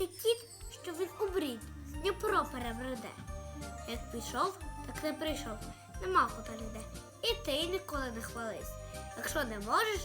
хвалився кіт, що він у брід, Дніпро перебреде. Як пішов, так не прийшов, нема кота ніде. І ти ніколи не хвались. Якщо не можеш,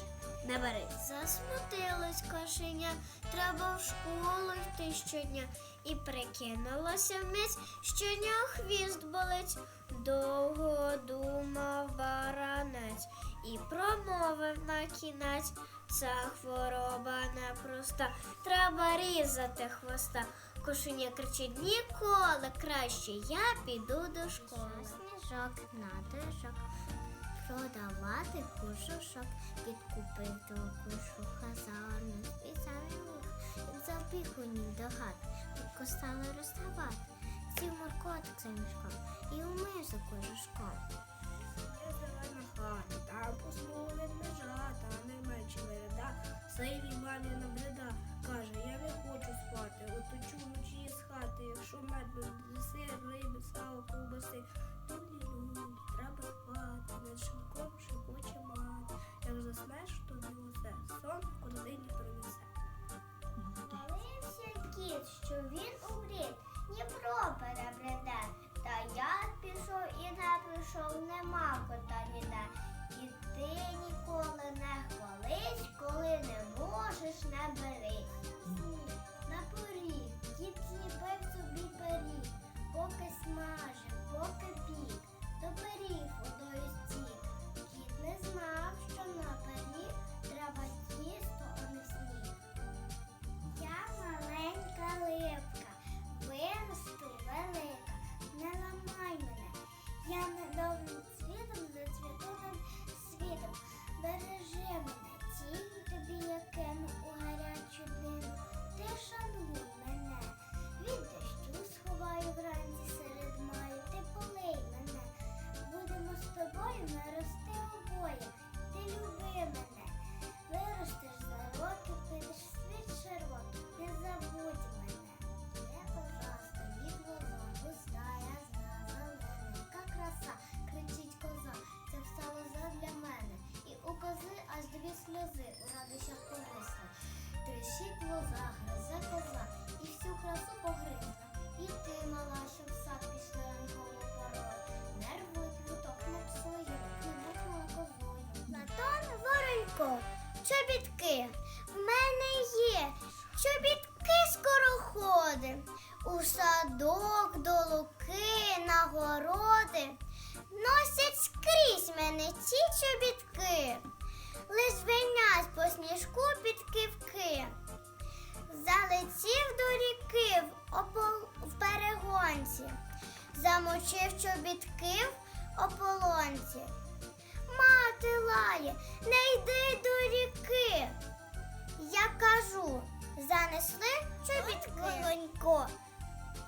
не берись. Засмутилось кошеня, треба в школу йти щодня. І прикинулося вмить, що нього хвіст болить. Довго думав баранець і промовив на кінець. Ця хвороба непроста, треба різати хвоста. Кошеня кричить ніколи краще, я піду до школи. Сніжок на дежок, продавати кожушок, підкупив до кожуха лук. Він забіг у ній до хат, швидко стали розставати. Сів моркотик за мішком і умив за кожушком. Зелена хата, кіт, у брід, Дніпро перебреде. Та я пішов і не прийшов, нема кота ніде. І ти ніколи не хвались, коли не можеш, не берись. На поріг кіт зліпив собі пиріг, Воронько, чобітки в мене є. Чобітки скороходи. У садок, до луки, на городи. Носять скрізь мене ці чобітки. Лиш звенять по сніжку під кивки. Залетів до ріки в, опол... в перегонці, замочив чобітки в ополонці. Мати не йди до ріки. Я кажу, занесли чобітки. Волонько.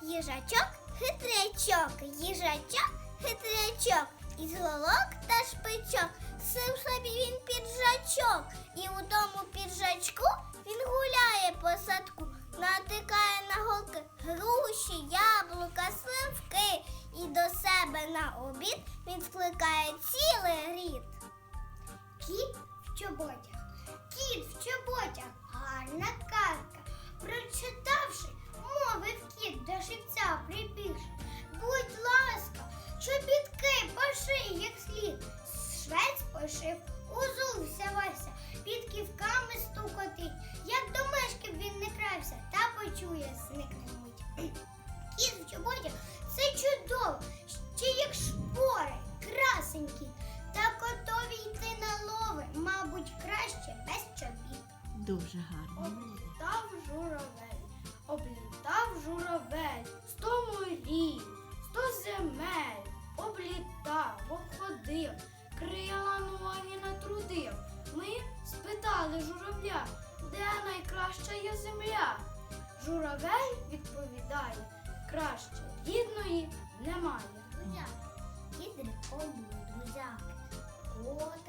Їжачок хитрячок, їжачок хитрячок, із голок та шпичок, сив собі він піджачок, і у тому піджачку він гуляє по садку, натикає на голки груші, яблука, сливки, і до себе на обід він скликає рід. Кіт в чоботях, Дуже гарно. Облітав журавель, облітав журавель, сто морів, сто земель, облітав, обходив, крила нові натрудив. Ми спитали журавля, де найкраща є земля. Журавель відповідає, краще рідної немає. Друзяки, друзяки. Котик,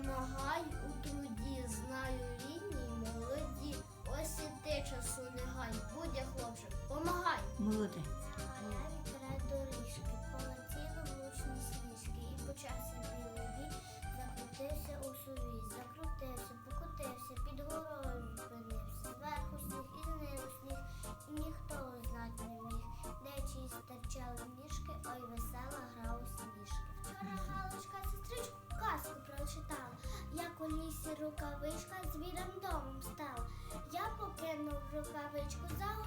Помагай у труді, знаю рідні молоді. Ось і ти часу не гай, будь я хлопчик, помагай. Молодець. Галя край доріжки, полетіли влучні сніжки, і почався білий закрутився у сувій, закрутився, покотився, під горою рукавичка звіром домом стала. Я покинув рукавичку за